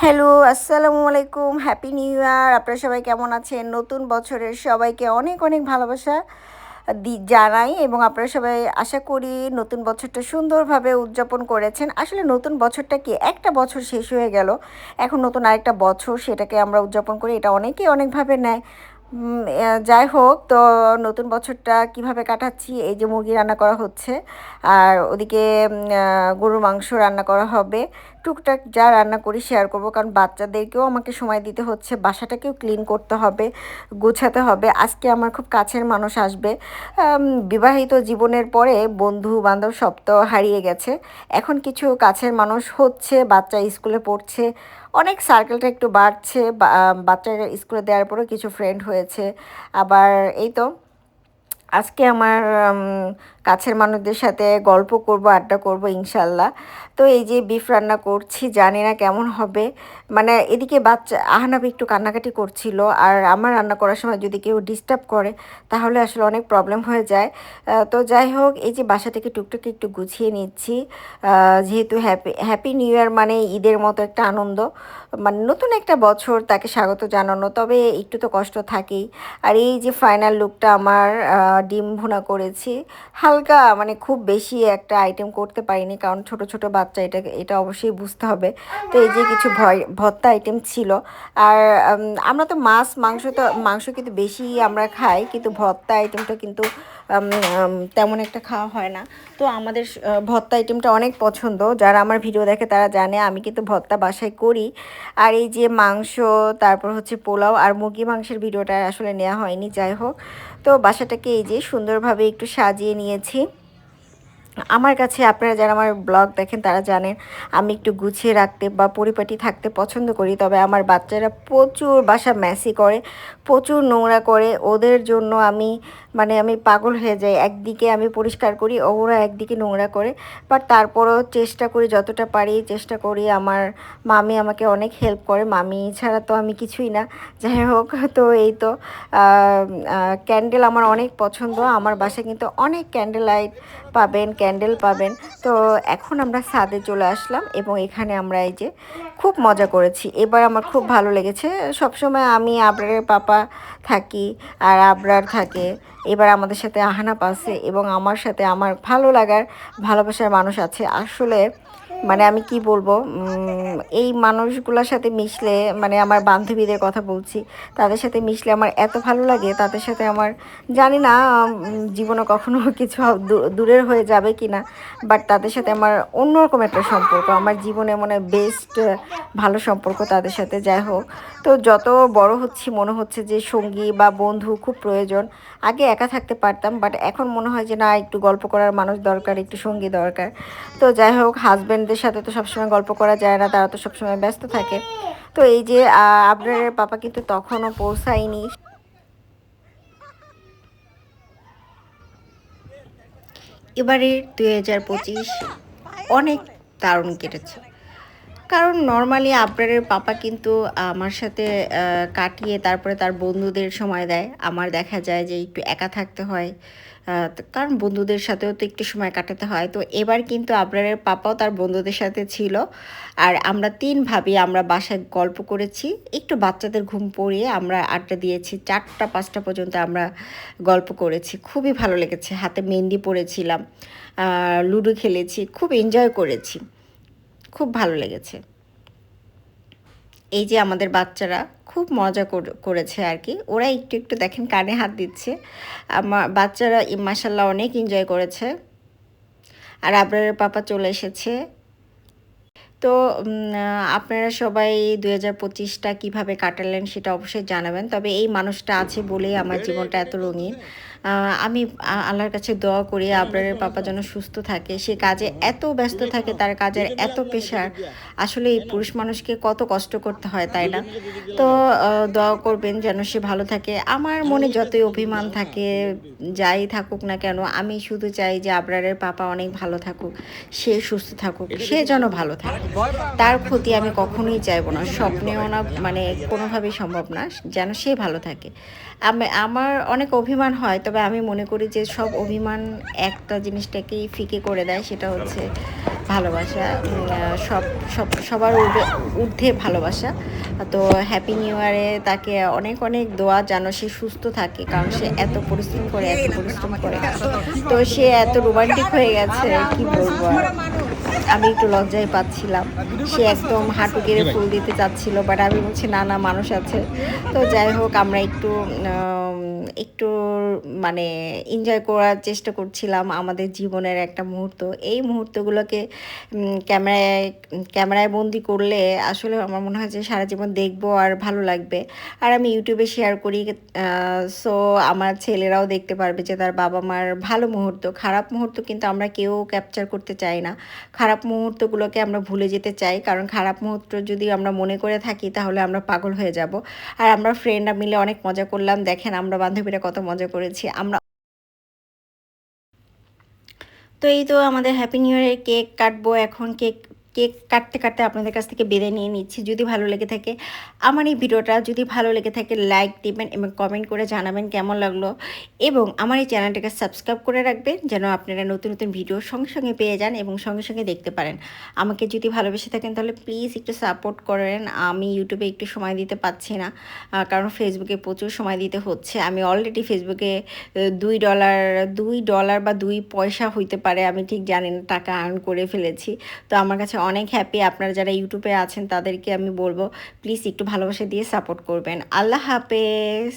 Hello, আসসালামু আলাইকুম happy new year আপনারা সবাই কেমন আছেন? নতুন বছরের সবাইকে অনেক অনেক ভালোবাসা দি- জানাই এবং আপনারা সবাই আশা করি নতুন বছরটা সুন্দরভাবে উদযাপন করেছেন। আসলে নতুন বছরটা কি? একটা বছর শেষ হয়ে গেল। এখন নতুন আরেকটা বছর, সেটাকে আমরা উদযাপন করি। এটা অনেকেই অনেকভাবে নেয়। যাই হোক, তো নতুন বছরটা কীভাবে কাটাচ্ছি, এই যে মুরগি রান্না করা হচ্ছে, আর ওদিকে গরুর মাংস রান্না করা হবে। টুকটাক যা রান্না করি শেয়ার করব, কারণ বাচ্চাদেরকেও আমাকে সময় দিতে হচ্ছে, বাসাটাকেও ক্লিন করতে হবে, গোছাতে হবে। আজকে আমার খুব কাছের মানুষ আসবে। বিবাহিত জীবনের পরে বন্ধু বান্ধব সব তো হারিয়ে গেছে। এখন কিছু কাছের মানুষ হচ্ছে, বাচ্চা স্কুলে পড়ছে অনেক সার্কেলটা একটু বাড়ছে বাচ্চাকে স্কুলে দেওয়ার পরেও কিছু ফ্রেন্ড হয়েছে। আবার এই তো, আজকে আমার কাছের মানুষদের সাথে গল্প করব, আড্ডা করব ইনশাল্লাহ। তো এই যে বিফ রান্না করছি, জানি না কেমন হবে। মানে এদিকে বাচ্চা আহানাবি একটু কান্নাকাটি করছিল। আর আমার রান্না করার সময় যদি কেউ ডিস্টার্ব করে, তাহলে আসলে অনেক প্রবলেম হয়ে যায়। তো যাই হোক, এই যে বাসা থেকে টুকটাক একটু গুছিয়ে নিচ্ছি। যেহেতু হ্যাপি হ্যাপি নিউ ইয়ার মানে ঈদের মতো একটা আনন্দ। মানে নতুন একটা বছর তাকে স্বাগত জানানো, তবে একটু তো কষ্ট থাকেই। আর এই যে ফাইনাল লুকটা আমার ডিম ভুনা করেছি। হালকা মানে খুব বেশি একটা আইটেম করতে পারিনি, কারণ ছোট ছোট বাচ্চা, এটা এটা অবশ্যই বুঝতে হবে। তো এই যে কিছু ভয় ভত্তা আইটেম ছিল। আর আমরা তো মাছ, মাংস তো, মাংস কিন্তু বেশি আমরা খাই, কিন্তু ভত্তা আইটেমটা কিন্তু তেমন একটা খাওয়া হয় না। তো আমাদের ভত্তা আইটেমটা অনেক পছন্দ। যারা আমার ভিডিও দেখে তারা জানে, আমি কিন্তু ভত্তা বাসায় করি। আর এই যে মাংস, তারপর হচ্ছে পোলাও, আর মুরগি মাংসের ভিডিওটা আসলে নেওয়া হয়নি, যাই হোক। তো বাসাটাকে এই যে সুন্দরভাবে একটু সাজিয়ে নিয়েছি। আমার কাছে আপনারা যারা আমার ব্লগ দেখেন, তারা জানেন আমি একটু গুছিয়ে রাখতে বা পরিপাটি থাকতে পছন্দ করি। তবে আমার বাচ্চারা প্রচুর বাসা ম্যাসি করে, প্রচুর নোংরা করে। ওদের জন্য আমি মানে আমি পাগল হয়ে যাই। একদিকে আমি পরিষ্কার করি, ওরা একদিকে নোংরা করে। বাট তারপরও চেষ্টা করি, যতটা পারি চেষ্টা করি। আমার মামি আমাকে অনেক হেল্প করে। মামি ছাড়া তো আমি কিছুই না। যাই হোক, তো এই তো ক্যান্ডেল আমার অনেক পছন্দ। আমার বাসায় কিন্তু অনেক ক্যান্ডেল লাইট পাবেন ক্যান্ডেল পাবেন। তো এখন আমরা সাদে চলে আসলাম এবং এখানে আমরা এই যে খুব মজা করেছি। এবার আমার খুব ভালো লেগেছে। সবসময় আমি আবরারের পাপা থাকি আর আবরার থাকে। এবার আমাদের সাথে আহানা পাশে এবং আমার সাথে আমার ভালো লাগার, ভালোবাসার মানুষ আছে। আসলে মানে আমি কি বলব এই মানুষগুলোর সাথে মিশলে মানে আমার বান্ধবীদের কথা বলছি, তাদের সাথে মিশলে আমার এত ভালো লাগে, তাদের সাথে আমার, জানি না জীবনে কখনো কিছু দূরের হয়ে যাবে কি না বাট তাদের সাথে আমার অন্যরকম একটা সম্পর্ক, আমার জীবনে মনে বেস্ট ভালো সম্পর্ক তাদের সাথে, যাই হোক। তো যত বড় হচ্ছি, মনে হচ্ছে যে সঙ্গী বা বন্ধু খুব প্রয়োজন, আগে একা থাকতে পারতাম বাট এখন মনে হয় যে না, একটু গল্প করার মানুষ দরকার, একটু সঙ্গী দরকার। তো যাই হোক হাজব্যান্ডদের সাথে তো সবসময় গল্প করা যায় না, তারা তো সবসময় ব্যস্ত থাকে। তো এই যে আবরারের আপনার পাপা কিন্তু তখনও পৌঁছায়নি। এবারে দুই হাজার পঁচিশ অনেক দারুণ কেটেছে। কারণ নর্মালি আবরারের পাপা কিন্তু আমার সাথে কাটিয়ে তারপরে তার বন্ধুদের সময় দেয়। আমার দেখা যায় যে একটু একা থাকতে হয়। কারণ বন্ধুদের সাথেও তো একটু সময় কাটাতে হয়। তো এবার কিন্তু আবরারের পাপাও তার বন্ধুদের সাথে ছিল। আর আমরা তিন ভাবি আমরা বাসায় গল্প করেছি। একটু বাচ্চাদের ঘুম পড়িয়ে আমরা আড্ডা দিয়েছি। চারটা পাঁচটা পর্যন্ত আমরা গল্প করেছি। খুবই ভালো লেগেছে। হাতে মেহেন্দি পরেছিলাম। আহ, লুডো খেলেছি। খুব এনজয় করেছি। খুব ভালো লেগেছে। এই যে আমাদের বাচ্চারা খুব মজা কর- করেছে আর কি। ওরা একটু একটু দেখেন কানে হাত দিচ্ছে। আমার বাচ্চারা মাসাল্লাহ অনেক এনজয় করেছে। আর আবরারের পাপা চলে এসেছে। তো আপনারা সবাই দুই হাজার পঁচিশটা কীভাবে কাটালেন সেটা অবশ্যই জানাবেন। তবে এই মানুষটা আছে বলেই আমার জীবনটা এত রঙিন। আমি আল্লাহর কাছে দোয়া করি আবরারের পাপা যেন সুস্থ থাকে, সে কাজে এত ব্যস্ত থাকে, তার কাজের এত প্রেশার। আসলে এই পুরুষ মানুষকে কত কষ্ট করতে হয়, তাই না? তো দোয়া করবেন যেন সে ভালো থাকে। আমার মনে যতই অভিমান থাকে, যাই থাকুক না কেন, আমি শুধু চাই যে আবরারের পাপা অনেক ভালো থাকুক, সে সুস্থ থাকুক, সে যেন ভালো থাকে। তার ক্ষতি আমি কখনোই চাইব না। স্বপ্নেও না মানে কোনোভাবেই সম্ভব না, যেন সে ভালো থাকে। আমি, আমার অনেক অভিমান হয়, তবে আমি মনে করি যে সব অভিমান একটা জিনিসটাকেই ফিকে করে দেয়, সেটা হচ্ছে ভালোবাসা সব সব, সবার ঊর্ধ্বে- ভালোবাসা। তো হ্যাপি নিউ ইয়ারে তাকে অনেক অনেক দোয়া যেন সে সুস্থ থাকে, কারণ সে এত পরিশ্রম করে, এত পরিশ্রম করে। তো সে এত রোমান্টিক হয়ে গেছে, কি বলব। আমি একটু লজ্জায় পাচ্ছিলাম। সে একদম হাঁটু গেড়ে ফুল দিতে চাচ্ছিল বাট আমি বলছি, না না, মানুষ আছে। তো যাই হোক, আমরা একটু একটু মানে এনজয় করার চেষ্টা করছিলাম আমাদের জীবনের একটা মুহূর্ত। এই মুহূর্তগুলোকে ক্যামেরায় ক্যামেরায় বন্দি করলে আসলে আমার মনে হয় যে সারা জীবন দেখব আর ভালো লাগবে। আর আমি ইউটিউবে শেয়ার করি সো আমার ছেলেরাও দেখতে পারবে যে তার বাবা মার ভালো মুহূর্ত। খারাপ মুহূর্ত কিন্তু আমরা কেউ ক্যাপচার করতে চাই না। খারাপ মুহূর্তগুলোকে আমরা ভুলে যেতে চাই, কারণ খারাপ মুহূর্ত যদি আমরা মনে করে থাকি তাহলে আমরা পাগল হয়ে যাব। আর আমরা ফ্রেন্ডরা মিলে অনেক মজা করলাম। দেখেন আমরা বান্ধবীরা কত মজা করেছি, আমরা তো এই তো আমাদের হ্যাপি নিউ ইয়ারের কেক কাটবো, এখন কেক কেক কাটতে কাটতে আপনাদের কাছ থেকে বেঁধে নিয়ে নিচ্ছি। যদি ভালো লেগে থাকে আমার এই ভিডিওটা, যদি ভালো লেগে থাকে লাইক দিবেন এবং কমেন্ট করে জানাবেন কেমন লাগল। এবং আমার এই চ্যানেলটাকে সাবস্ক্রাইব করে রাখবেন যেন আপনারা নতুন নতুন ভিডিও সঙ্গে সঙ্গে পেয়ে যান এবং সঙ্গে সঙ্গে দেখতে পারেন। আমাকে যদি ভালোবেসে থাকেন তাহলে প্লিজ একটু সাপোর্ট করেন। আমি ইউটিউবে একটু সময় দিতে পারছি না কারণ ফেসবুকে প্রচুর সময় দিতে হচ্ছে। আমি অলরেডি ফেসবুকে দুই ডলার দুই ডলার বা দুই পয়সা হইতে পারে, আমি ঠিক জানি না, টাকা আর্ন করে ফেলেছি। তো আমার কাছে অনেক হ্যাপি আপনারা যারা ইউটিউবে আছেন তাদেরকে আমি বলব প্লিজ একটু ভালোবাসা দিয়ে সাপোর্ট করবেন। আল্লাহ হাফেজ।